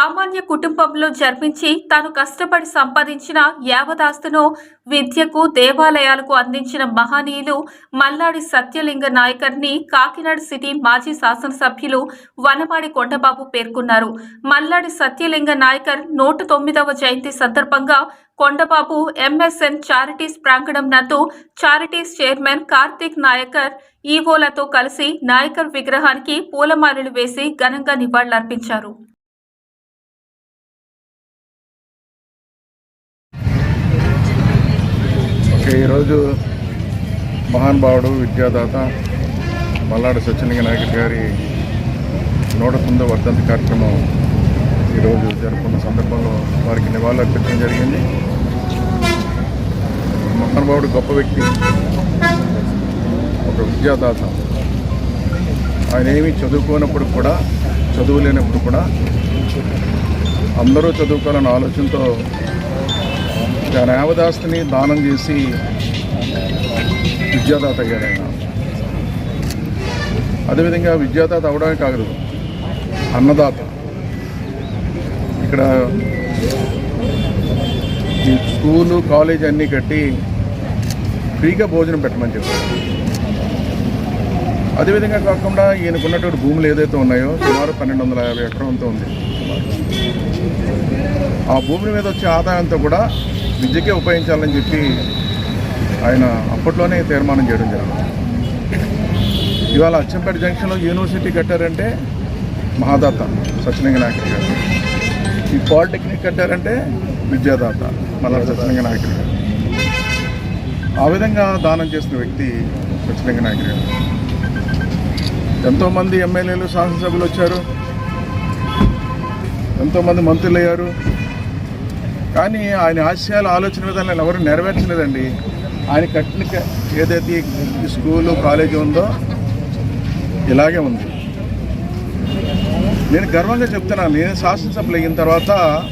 సామాన్య కుటుంబంలో జన్మించి తాను కష్టపడి సంపాదించిన యావదాస్తును విద్యకు దేవాలయాలకు అందించిన మహనీయులు మల్లాడి సత్యలింగ నాయకర్ని కాకినాడ సిటీ మాజీ శాసనసభ్యులు వనమాడి కొండబాబు పేర్కొన్నారు. మల్లాడి సత్యలింగ నాయకర్ నూట తొమ్మిదవ జయంతి సందర్భంగా కొండబాబు ఎంఎస్ఎన్ చారిటీస్ ప్రాంగణం నందు చారిటీస్ చైర్మన్ కార్తీక్ నాయకర్ ఈవోలతో కలిసి నాయకర్ విగ్రహానికి పూలమాలలు వేసి ఘనంగా నివాళులర్పించారు. ఈరోజు మహానుభావుడు విద్యాదాత మల్లాడు సత్యలింగ నాయకుడి గారి నూట తొమ్మిదో వర్ధంతి కార్యక్రమం ఈరోజు జరుపుకున్న సందర్భంలో వారికి నివాళులర్పించడం జరిగింది. మహానుభావుడు గొప్ప వ్యక్తి ఒక విద్యాదాత. ఆయన ఏమి చదువుకోనప్పుడు కూడా చదువు లేనప్పుడు కూడా అందరూ చదువుకోవాలన్న ఆలోచనతో తన దానం చేసి విద్యాదాత అయ్యాడు ఆయన అదేవిధంగా విద్యాదాత అవడమే కాదు అన్నదాత. ఇక్కడ ఈ స్కూలు కాలేజ్ అన్నీ కట్టి ఫ్రీగా భోజనం పెట్టమని చెప్పారు. అదేవిధంగా కాకుండా ఈయనకున్నటువంటి భూములు ఏదైతే ఉన్నాయో సుమారు పన్నెండు వందల యాభై ఎకరంతో ఉంది. ఆ భూమి మీద వచ్చే ఆదాయంతో కూడా విద్యకే ఉపయోగించాలని చెప్పి ఆయన అప్పట్లోనే తీర్మానం చేయడం జరిగింది. ఇవాళ అచ్చంపేట జంక్షన్లో యూనివర్సిటీ కట్టారంటే మహాదాత సత్యలింగ నాయకుడు గారు. ఈ పాలిటెక్నిక్ కట్టారంటే విద్యాదాత మళ్ళా సత్యలింగ నాయకుడు గారు. ఆ విధంగా దానం చేసిన వ్యక్తి సత్యలింగ నాయకుడు గారు. ఎంతోమంది ఎమ్మెల్యేలు శాసనసభ్యులు వచ్చారు. ఎంతోమంది మంత్రులు అయ్యారు కానీ ఆయన ఆశయాల ఆలోచన విధానాలు ఎవరు నెరవేర్చలేదండి. ఆయన కట్టిన ఏదైతే స్కూలు కాలేజీ ఉందో ఇలాగే ఉంది. నేను గర్వంగా చెప్తున్నాను. నేను శాసనసభలు అయిన తర్వాత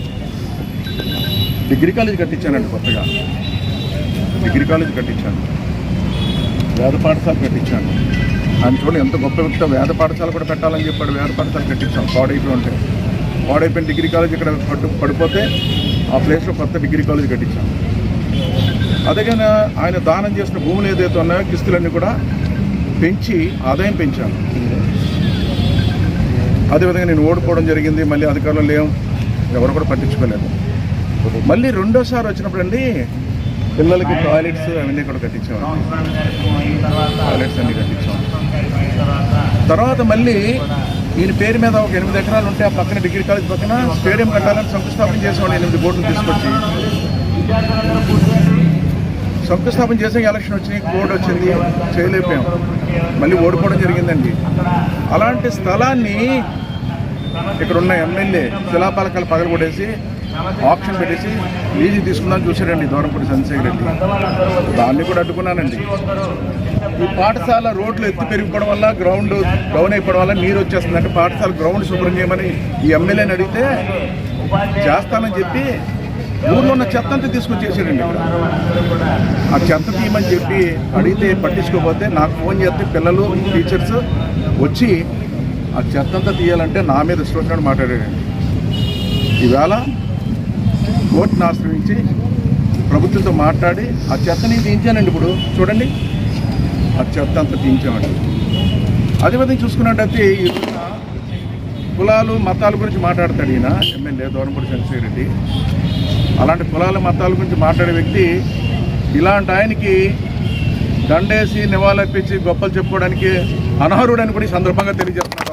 డిగ్రీ కాలేజ్ కట్టించానండి కొత్తగా. డిగ్రీ కాలేజ్ కట్టించాను. వేద పాఠశాల కట్టించాను. ఆయన చూడండి ఎంత గొప్ప వ్యక్తి. వేద పాఠశాల కూడా పెట్టాలని చెప్పాడు. వేద పాఠశాల కట్టించాం. పాడైపోయి ఉంటే. పాడైపోయిన డిగ్రీ కాలేజ్ ఇక్కడ పడిపోతే ఆ ప్లేస్లో కొత్త డిగ్రీ కాలేజ్ కట్టించాం. అదేగానే ఆయన దానం చేసిన భూములు ఏదైతే ఉన్నాయో కిస్తులన్నీ కూడా పెంచి ఆదాయం పెంచాను అదేవిధంగా నేను ఓడిపోవడం జరిగింది మళ్ళీ అధికారులు లేం ఎవరు కూడా పట్టించుకోలేదు. మళ్ళీ రెండోసారి వచ్చినప్పుడు అండి పిల్లలకి టాయిలెట్స్ అవన్నీ కూడా కట్టించాం టాయిలెట్స్ అన్ని కట్టించాం తర్వాత మళ్ళీ ఈయన పేరు మీద ఒక ఎనిమిది ఎకరాలు ఉంటే ఆ పక్కన డిగ్రీ కాలేజ్ పక్కన స్టేడియం కట్టాలని శంకుస్థాపన చేసేవాడు ఎనిమిది బోర్డులు తీసుకొచ్చి. శంకుస్థాపన చేసే ఎలక్షన్ వచ్చినాయి కోడ్ వచ్చింది చేయలేకపోయాం. మళ్ళీ ఓడిపోవడం జరిగిందండి. అలాంటి స్థలాన్ని ఇక్కడ ఉన్న ఎమ్మెల్యే శిలాపాలకాలు పగలగొట్టేసి ఆప్షన్ పెట్టేసి లీజు తీసుకుందాం చూసారండి దూరంపూడి చంద్రశేఖర్ రెడ్డి. దాన్ని కూడా అడ్డుకున్నానండి. ఈ పాఠశాల రోడ్లు ఎత్తు పెరిగిపోవడం వల్ల గ్రౌండ్ డౌన్ అయిపోవడం వల్ల నీరు వచ్చేస్తుంది. అంటే పాఠశాల గ్రౌండ్ శుభ్రం చేయమని ఈ ఎమ్మెల్యేని అడిగితే చేస్తానని చెప్పి ఊర్లో ఉన్న చెత్త అంతా తీసుకొచ్చేసాడండి ఆ చెత్త తీయమని చెప్పి అడిగితే పట్టించుకోకపోతే నాకు ఫోన్ చేస్తే పిల్లలు టీచర్స్ వచ్చి ఆ చెత్త అంతా తీయాలంటే నా మీద ఇష్టం మాట్లాడాడండి. ఈవేళ కోర్టును ఆశ్రయించి ప్రభుత్వంతో మాట్లాడి ఆ చెత్తని తీయించానండి ఇప్పుడు. చూడండి. ఆ చెత్త అంతా తీయించామండి. అదేవిధంగా చూసుకున్నట్టయితే ఈ రోజున కులాలు మతాల గురించి మాట్లాడతాడు ఈయన ఎమ్మెల్యే దోరంపూడి చంద్రశేఖర్ రెడ్డి. అలాంటి కులాల మతాల గురించి మాట్లాడే వ్యక్తి ఇలాంటి ఆయనకి దండేసి నివాళులర్పించి గొప్పలు చెప్పుకోవడానికి అనర్హుడని కూడా ఈ సందర్భంగా తెలియజేస్తున్నారు